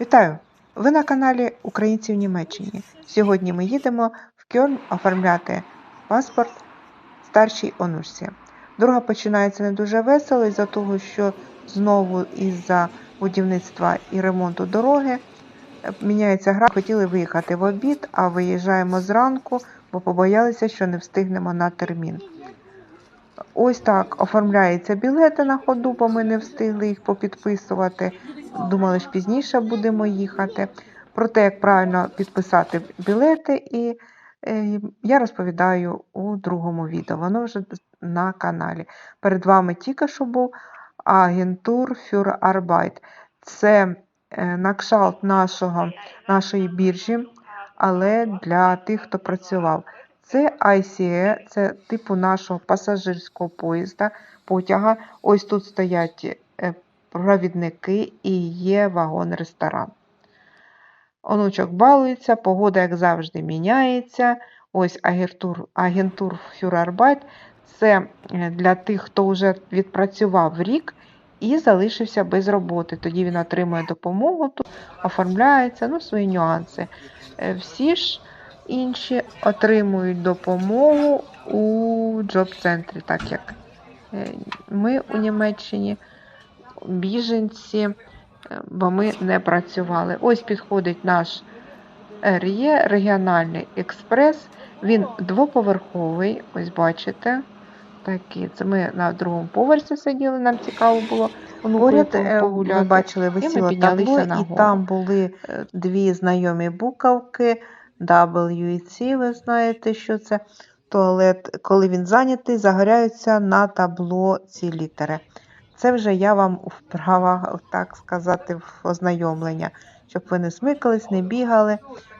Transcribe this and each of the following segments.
Вітаю! Ви на каналі Українці в Німеччині. Сьогодні ми їдемо в Кьольн оформляти паспорт старшій онучці. Дорога починається не дуже весело із-за того, що знову із-за будівництва і ремонту дороги е, міняється гра. Хотіли виїхати в обід, а виїжджаємо зранку, бо побоялися, що не встигнемо на термін. Ось так оформляються білети на ходу, бо ми не встигли їх попідписувати. Думали, що пізніше будемо їхати. Про те, як правильно підписати білети, і е, я розповідаю у другому відео. Воно вже на каналі. Перед вами тільки що був агентур für Arbeit. Це е, на кшалт нашого, нашої біржі, але для тих, хто працював. Це ICE, це типу нашого пасажирського поїзда, потяга. Ось тут стоять е, провідники і є вагон-ресторан. Онучок балується, погода, як завжди, міняється. Ось агентур, агентур Фюрарбайт. Це е, для тих, хто вже відпрацював рік і залишився без роботи. Тоді він отримує допомогу, оформляється, ну, свої нюанси. Е, Всі ж інші отримують допомогу у джоб-центрі, так як е, ми у Німеччині біженці, е, бо ми не працювали. Ось підходить наш РЄ, регіональний експрес. Він двоповерховий, ось бачите. Такі. Це ми на другому поверсі сиділи, нам цікаво було. Поряд е, ви бачили, висіло табло, і там були е, дві знайомі буковки W і C, ви знаєте, що це туалет. Коли він зайнятий, загоряються на табло ці літери. Це вже я вам вправа, так сказати, в ознайомлення, щоб ви не смикались, не бігали.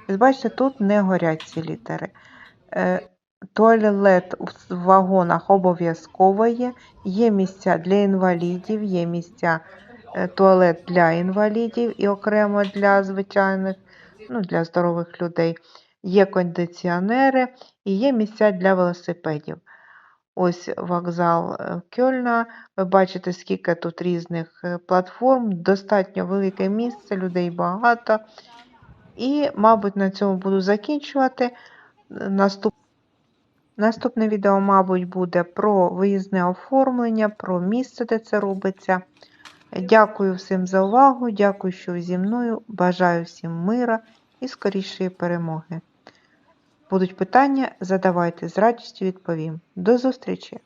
Ось бачите, тут не горять ці літери. Е, Туалет в вагонах обов'язково є. Є місця для інвалідів, є місця е, туалет для інвалідів і окремо для звичайних, ну, для здорових людей. Є кондиціонери і є місця для велосипедів. Ось вокзал е, Кьольна. Ви бачите, скільки тут різних е, платформ, достатньо велике місце, людей багато. І, мабуть, на цьому буду закінчувати. Наступ... Наступне відео, мабуть, буде про виїзне оформлення, про місце, де це робиться. Дякую всім за увагу, дякую, що зі мною. Бажаю всім мира і скорішої перемоги. Будуть питання, задавайте з радістю відповім. До зустрічі!